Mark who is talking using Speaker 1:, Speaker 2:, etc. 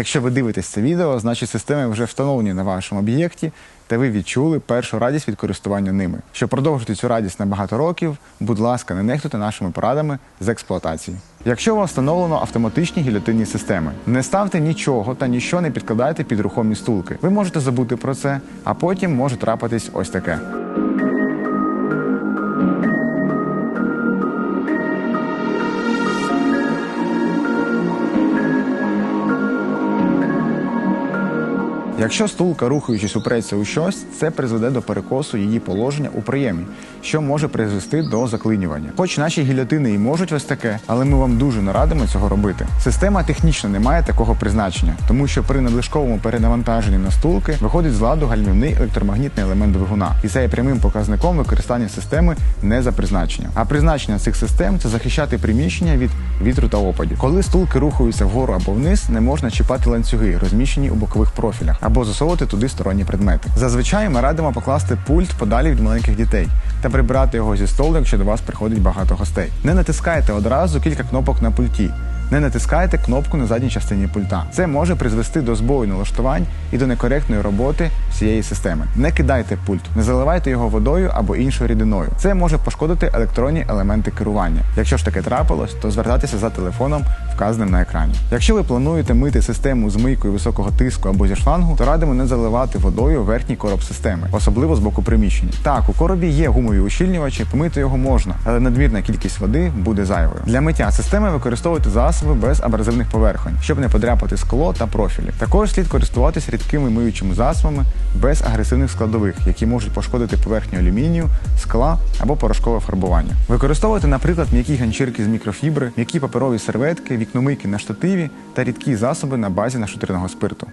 Speaker 1: Якщо ви дивитесь це відео, значить системи вже встановлені на вашому об'єкті, та ви відчули першу радість від користування ними. Щоб продовжити цю радість на багато років, будь ласка, не нехтуйте нашими порадами з експлуатації. Якщо у вас встановлено автоматичні гільотинні системи, не ставте нічого та ніщо не підкладайте під рухомі стулки. Ви можете забути про це, а потім може трапитись ось таке. Якщо стулка, рухаючись, упреться у щось, це призведе до перекосу її положення у приємі, що може призвести до заклинювання. Хоч наші гільотини і можуть ось таке, але ми вам дуже не радимо цього робити. Система технічно не має такого призначення, тому що при надлишковому перенавантаженні на стулки виходить з ладу гальмівний електромагнітний елемент двигуна, і це є прямим показником використання системи не за призначенням. А призначення цих систем це захищати приміщення від вітру та опадів. Коли стулки рухаються вгору або вниз, не можна чіпати ланцюги, розміщені у бокових профілях, або засовувати туди сторонні предмети. Зазвичай ми радимо покласти пульт подалі від маленьких дітей та прибрати його зі столу, якщо до вас приходить багато гостей. Не натискайте одразу кілька кнопок на пульті. Не натискайте кнопку на задній частині пульта. Це може призвести до збою налаштувань і до некоректної роботи всієї системи. Не кидайте пульт, не заливайте його водою або іншою рідиною. Це може пошкодити електронні елементи керування. Якщо ж таке трапилось, то звертайтеся за телефоном, вказаним на екрані. Якщо ви плануєте мити систему з мийкою високого тиску або зі шлангу, то радимо не заливати водою верхній короб системи, особливо з боку приміщення. Так, у коробі є гумові ущільнювачі, помити його можна, але надмірна кількість води буде зайвою. Для миття системи використовуйте засоби без абразивних поверхонь, щоб не подряпати скло та профілі. Також слід користуватися рідкими миючими засобами без агресивних складових, які можуть пошкодити поверхню алюмінію, скла або порошкове фарбування. Використовувати, наприклад, м'які ганчірки з мікрофібри, м'які паперові серветки, вікномийки на штативі та рідкі засоби на базі нашатирного спирту.